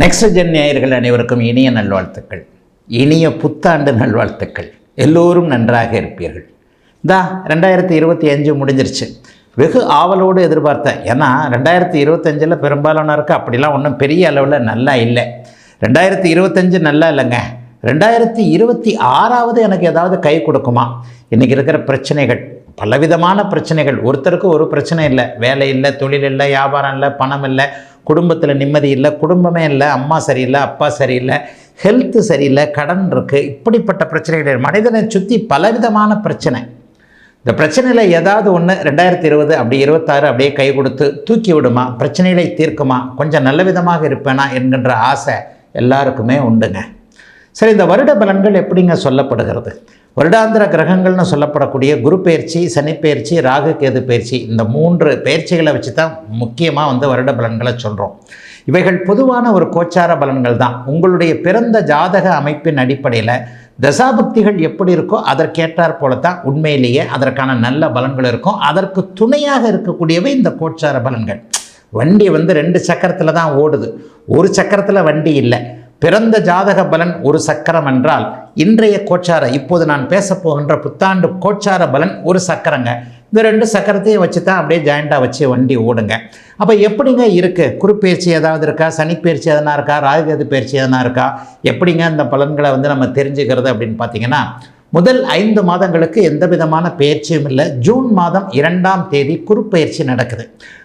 Next gen நேயர்கள் அனைவருக்கும் இனிய நல்வாழ்த்துக்கள். இனிய புத்தாண்டு நல்வாழ்த்துக்கள். எல்லோரும் நன்றாக இருப்பீர்கள். இந்தா ரெண்டாயிரத்தி இருபத்தி அஞ்சு முடிஞ்சிருச்சு. வெகு ஆவலோடு எதிர்பார்த்தேன். ஏன்னா ரெண்டாயிரத்தி இருபத்தஞ்சில் பெரும்பாலானோருக்கு அப்படிலாம் ஒன்றும் பெரிய அளவில் நல்லா இல்லை. ரெண்டாயிரத்தி இருபத்தஞ்சு நல்லா இல்லைங்க. ரெண்டாயிரத்தி இருபத்தி ஆறாவது எனக்கு ஏதாவது கை கொடுக்குமா? இன்றைக்கி இருக்கிற பிரச்சனைகள். பலவிதமான பிரச்சனைகள். ஒருத்தருக்கு ஒரு பிரச்சனை இல்லை. வேலை இல்லை தொழில் இல்லை வியாபாரம் இல்லை பணம் இல்லை குடும்பத்தில் நிம்மதி இல்லை குடும்பமே இல்லை அம்மா சரியில்லை அப்பா சரியில்லை ஹெல்த்து சரியில்லை கடன் இருக்குது இப்படிப்பட்ட பிரச்சனைகள். மனிதனை சுற்றி பலவிதமான பிரச்சனை. இந்த பிரச்சனையில் ஏதாவது ஒன்று ரெண்டாயிரத்தி இருபது அப்படி இருபத்தாறு அப்படியே கை கொடுத்து தூக்கி விடுமா? பிரச்சனைகளை தீர்க்குமா? கொஞ்சம் நல்ல விதமாக இருப்பேனா? என்கின்ற ஆசை எல்லாருக்குமே உண்டுங்க. சரி இந்த வருட பலன்கள் எப்படிங்க சொல்லப்படுகிறது? வருடாந்திர கிரகங்கள்னு சொல்லப்படக்கூடிய குரு பயிற்சி சனி பயிற்சி ராகு கேது பயிற்சி இந்த மூன்று பயிற்சிகளை வச்சு தான் முக்கியமாக வந்து வருட பலன்களை சொல்கிறோம் இவைகள் பொதுவான ஒரு கோச்சார பலன்கள் தான். உங்களுடைய பிறந்த ஜாதக அமைப்பின் அடிப்படையில் தசாபக்திகள் எப்படி இருக்கோ அதற்கேற்றார் போல தான் உண்மையிலேயே அதற்கான நல்ல பலன்கள் இருக்கும். அதற்கு துணையாக இருக்கக்கூடியவை இந்த கோச்சார பலன்கள். வண்டி வந்து ரெண்டு சக்கரத்தில் தான் ஓடுது. ஒரு சக்கரத்தில் வண்டி இல்லை. பிறந்த ஜாதக பலன் ஒரு சக்கரம் என்றால் இன்றைய கோச்சார இப்போது நான் பேசப்போகின்ற புத்தாண்டு கோச்சார பலன் ஒரு சக்கரங்க. இந்த ரெண்டு சக்கரத்தையும் வச்சு தான் அப்படியே ஜாயிண்டாக வச்சு வண்டி ஓடுங்க. அப்போ எப்படிங்க இருக்குது குறுப்பெயர்ச்சி ஏதாவது இருக்கா? சனிப்பெயர்ச்சி எதனா இருக்கா? ராகுகேது பயிற்சி எதனா இருக்கா? எப்படிங்க அந்த பலன்களை வந்து நம்ம தெரிஞ்சுக்கிறது அப்படின்னு பார்த்தீங்கன்னா முதல் ஐந்து மாதங்களுக்கு எந்த விதமான பயிற்சியும் இல்லை. ஜூன் மாதம் இரண்டாம் தேதி குறுப்பெயர்ச்சி நடக்குது.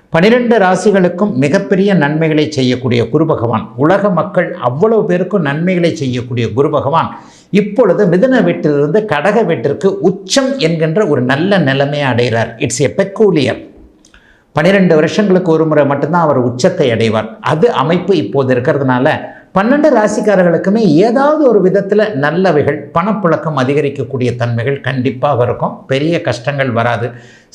பனிரெண்டு ராசிகளுக்கும் மிகப்பெரிய நன்மைகளை செய்யக்கூடிய குரு பகவான். உலக மக்கள் அவ்வளவு பேருக்கும் நன்மைகளை செய்யக்கூடிய குரு பகவான். இப்பொழுது மிதுன வீட்டிலிருந்து கடக வீட்டிற்கு உச்சம் என்கின்ற ஒரு நல்ல நிலைமையை அடைகிறார். இட்ஸ் எ பெக்கூலியர் பன்னிரெண்டு வருஷங்களுக்கு ஒரு முறை மட்டும்தான் அவர் உச்சத்தை அடைவார். அது அமைப்பு இப்போது இருக்கிறதுனால பன்னெண்டு ராசிக்காரர்களுக்குமே ஏதாவது ஒரு விதத்தில் நல்லவைகள் பணப்புழக்கம் அதிகரிக்கக்கூடிய தன்மைகள் கண்டிப்பாக இருக்கும். பெரிய கஷ்டங்கள் வராது.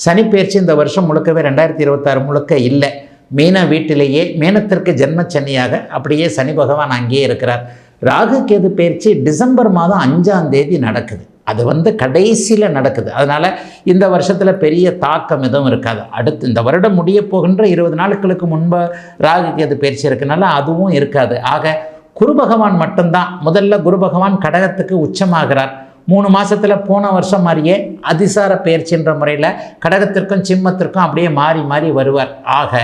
சனிப்பெயர்ச்சி இந்த வருஷம் முழுக்கவே ரெண்டாயிரத்தி இருபத்தாறு முழுக்க இல்லை. மீன வீட்டிலேயே மீனத்திற்கு ஜென்மச்சனியாக அப்படியே சனி பகவான் அங்கேயே இருக்கிறார். ராகு கேது பயிற்சி டிசம்பர் மாதம் அஞ்சாம் தேதி நடக்குது. அது வந்து கடைசியில் நடக்குது. அதனால் இந்த வருஷத்தில் பெரிய தாக்கம் எதுவும் இருக்காது. அடுத்து இந்த வருடம் முடிய போகின்ற இருபது நாட்களுக்கு முன்பு ராகுக்கு அது பயிற்சி இருக்கனால அதுவும் இருக்காது. ஆக குரு பகவான் மட்டும்தான். முதல்ல குரு பகவான் கடகத்துக்கு உச்சமாகிறார். மூணு மாதத்தில் போன வருஷம் மாதிரியே அதிசார பயிற்சின்ற முறையில் கடகத்திற்கும் சிம்மத்திற்கும் அப்படியே மாறி மாறி வருவார். ஆக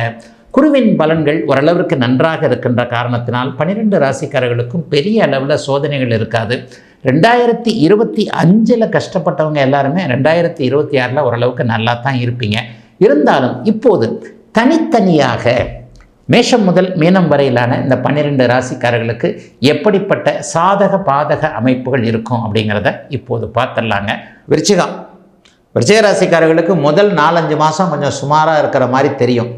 குருவின் பலன்கள் ஓரளவிற்கு நன்றாக இருக்கின்ற காரணத்தினால் பன்னிரெண்டு ராசிக்காரர்களுக்கும் பெரிய அளவில் சோதனைகள் இருக்காது. ரெண்டாயிரத்தி இருபத்தி அஞ்சில் கஷ்டப்பட்டவங்க எல்லாருமே ரெண்டாயிரத்தி இருபத்தி ஆறில் ஓரளவுக்கு நல்லா தான் இருப்பீங்க. இருந்தாலும் இப்போது தனித்தனியாக மேஷம் முதல் மீனம் வரையிலான இந்த பன்னிரெண்டு ராசிக்காரர்களுக்கு எப்படிப்பட்ட சாதக பாதக அமைப்புகள் இருக்கும் அப்படிங்கிறத இப்போது பார்த்துடலாங்க. விருச்சிகம் விருச்சிக ராசிக்காரர்களுக்கு முதல் நாலஞ்சு மாதம் கொஞ்சம் சுமாராக இருக்கிற மாதிரி தெரியும்.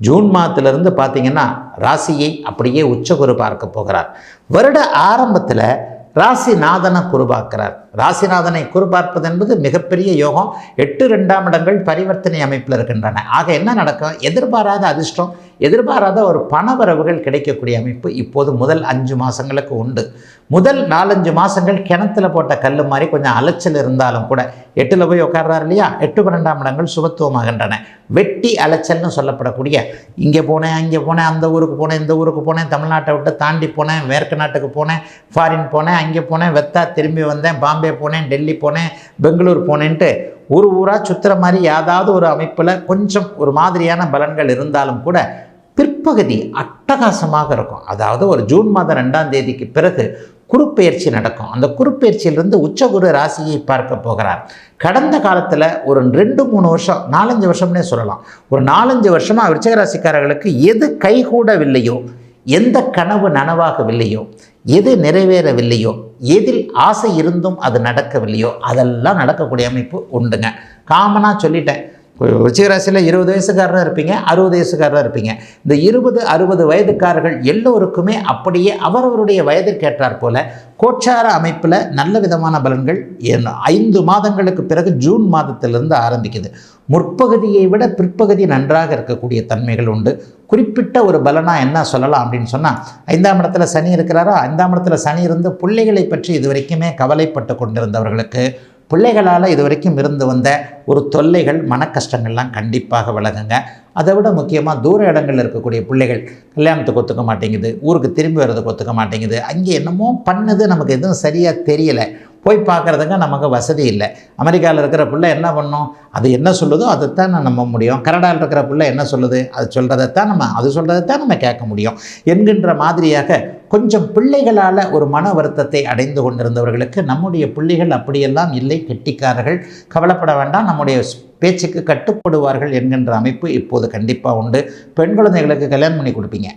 ஜூன் மாதத்துலேருந்து பார்த்தீங்கன்னா ராசியை அப்படியே உச்சகுரு பார்க்க போகிறார். வருட ஆரம்பத்தில் ராசிநாதனை குருபாக்கிறார். ராசிநாதனை குருபார்ப்பது என்பது மிகப்பெரிய யோகம். எட்டு ரெண்டாம் இடங்கள் பரிவர்த்தனை அமைப்பில் இருக்கின்றன. ஆக என்ன நடக்கும்? எதிர்பாராத அதிர்ஷ்டம் எதிர்பாராத ஒரு பணவரவுகள் கிடைக்கக்கூடிய அமைப்பு இப்போது முதல் அஞ்சு மாதங்களுக்கு உண்டு. முதல் நாலஞ்சு மாதங்கள் கிணத்துல போட்ட கல் மாதிரி கொஞ்சம் அலைச்சல் இருந்தாலும் கூட எட்டில் போய் உட்கார்றாரு இல்லையா? எட்டு பன்னெண்டாம் இடங்கள் சுபத்துவமாகின்றன. வெட்டி அலைச்சல்னு சொல்லப்படக்கூடிய இங்கே போனேன் அங்கே போனேன் அந்த ஊருக்கு போனேன் இந்த ஊருக்கு போனேன் தமிழ்நாட்டை விட்டு தாண்டி போனேன் மேற்கு நாட்டுக்கு போனேன் ஃபாரின் போனேன் அங்கே போனேன் வெத்தா திரும்பி வந்தேன் பாம்பே போனேன் டெல்லி போனேன் பெங்களூர் போனேன்ட்டு ஒரு ஊராக சுற்றுற மாதிரி ஏதாவது ஒரு அமைப்பில் கொஞ்சம் ஒரு மாதிரியான பலன்கள் இருந்தாலும் கூட பிற்பகுதி அட்டகாசமாக இருக்கும். அதாவது ஒரு ஜூன் மாதம் ரெண்டாம் தேதிக்கு பிறகு குறுப்பெயர்ச்சி நடக்கும். அந்த குறுப்பெயர்ச்சியிலிருந்து உச்சகுரு ராசியை பார்க்க போகிறார். கடந்த காலத்தில் ஒரு ரெண்டு மூணு வருஷம் நாலஞ்சு வருஷம்னே சொல்லலாம். ஒரு நாலஞ்சு வருஷமாக விருச்சிக ராசிக்காரர்களுக்கு எது கைகூடவில்லையோ எந்த கனவு நனவாகவில்லையோ எது நிறைவேறவில்லையோ எதில் ஆசை இருந்தும் அது நடக்கவில்லையோ அதெல்லாம் நடக்கக்கூடிய அமைப்பு உண்டுங்க. காமனாக சொல்லிட்டேன். ருச்சிகராசியில் இருபது வயசுக்காரராக இருப்பீங்க அறுபது வயசுக்காரராக இருப்பீங்க. இந்த இருபது அறுபது வயதுக்காரர்கள் எல்லோருக்குமே அப்படியே அவரவருடைய வயதிற்கேற்றாற் போல கோச்சார அமைப்பில் நல்ல விதமான பலன்கள் என் ஐந்து மாதங்களுக்கு பிறகு ஜூன் மாதத்திலிருந்து ஆரம்பிக்குது. முற்பகுதியை விட பிற்பகுதி நன்றாக இருக்கக்கூடிய தன்மைகள் உண்டு. குறிப்பிட்ட ஒரு பலனாக என்ன சொல்லலாம் அப்படின்னு சொன்னால் ஐந்தாம் இடத்துல சனி இருக்கிறாரா? ஐந்தாம் இடத்துல சனி இருந்து பிள்ளைகளை பற்றி இதுவரைக்குமே கவலைப்பட்டு கொண்டிருந்தவர்களுக்கு பிள்ளைகளால் இது வரைக்கும் இருந்து வந்த ஒரு தொல்லைகள் மன கஷ்டங்கள்லாம் கண்டிப்பாக விலகுங்க அதை விட முக்கியமாக தூர இடங்களில் இருக்கக்கூடிய பிள்ளைகள் கல்யாணத்துக்கு ஒத்துக்க மாட்டேங்குது ஊருக்கு திரும்பி வர்றதுக்கு ஒத்துக்க மாட்டேங்குது. அங்கே என்னமோ பண்ணுது நமக்கு எதுவும் சரியாக தெரியலை. போய் பார்க்குறதுக்கு நமக்கு வசதி இல்லை. அமெரிக்காவில் இருக்கிற பிள்ளை என்ன பண்ணும்? அது என்ன சொல்லுதோ அதைத்தான் நான் நம்ப முடியும். கனடாவில் இருக்கிற பிள்ளை என்ன சொல்லுது? அது சொல்கிறதைத்தான் நம்ம அது சொல்கிறதைத்தான் நம்ம கேட்க முடியும். என்கின்ற மாதிரியாக கொஞ்சம் பிள்ளைகளால் ஒரு மன வருத்தத்தை அடைந்து கொண்டிருந்தவர்களுக்கு நம்முடைய பிள்ளைகள் அப்படியெல்லாம் இல்லை. கெட்டிக்காரர்கள் கவலைப்பட வேண்டாம். நம்முடைய பேச்சுக்கு கட்டுப்படுவார்கள் என்கின்ற அமைப்பு இப்போது கண்டிப்பாக உண்டு. பெண் குழந்தைகளுக்கு கல்யாணம் பண்ணி கொடுப்பீங்க.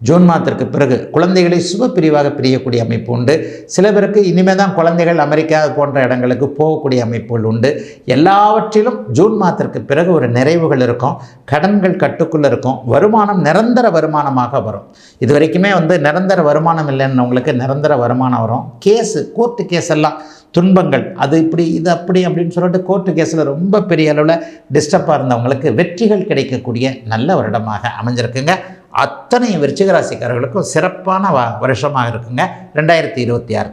ஜூன் மாதத்திற்கு பிறகு குழந்தைகளை சுப பிரிவாக பிரியக்கூடிய அமைப்பு உண்டு. சில பேருக்கு இனிமேல் தான் குழந்தைகள் அமெரிக்கா போன்ற இடங்களுக்கு போகக்கூடிய அமைப்புகள் உண்டு. எல்லாவற்றிலும் ஜூன் மாதத்திற்கு பிறகு ஒரு நிறைவுகள் இருக்கும். கடன்கள் கட்டுக்குள்ளே இருக்கும். வருமானம் நிரந்தர வருமானமாக வரும். இது வரைக்குமே வந்து நிரந்தர வருமானம் இல்லைன்னவங்களுக்கு நிரந்தர வருமானம் வரும். கேஸு கோர்ட்டு கேஸ் எல்லாம் துன்பங்கள் அது இப்படி இது அப்படி அப்படின்னு சொல்லிட்டு கோர்ட்டு கேஸில் ரொம்ப பெரிய அளவில் டிஸ்டர்பாக இருந்தவங்களுக்கு வெற்றிகள் கிடைக்கக்கூடிய நல்ல வருடமாக அமைஞ்சிருக்குங்க. அத்தனை விருச்சிகராசிக்காரர்களுக்கும் சிறப்பான வ வருஷமாக இருக்குங்க. ரெண்டாயிரத்தி இருபத்தி ஆறு.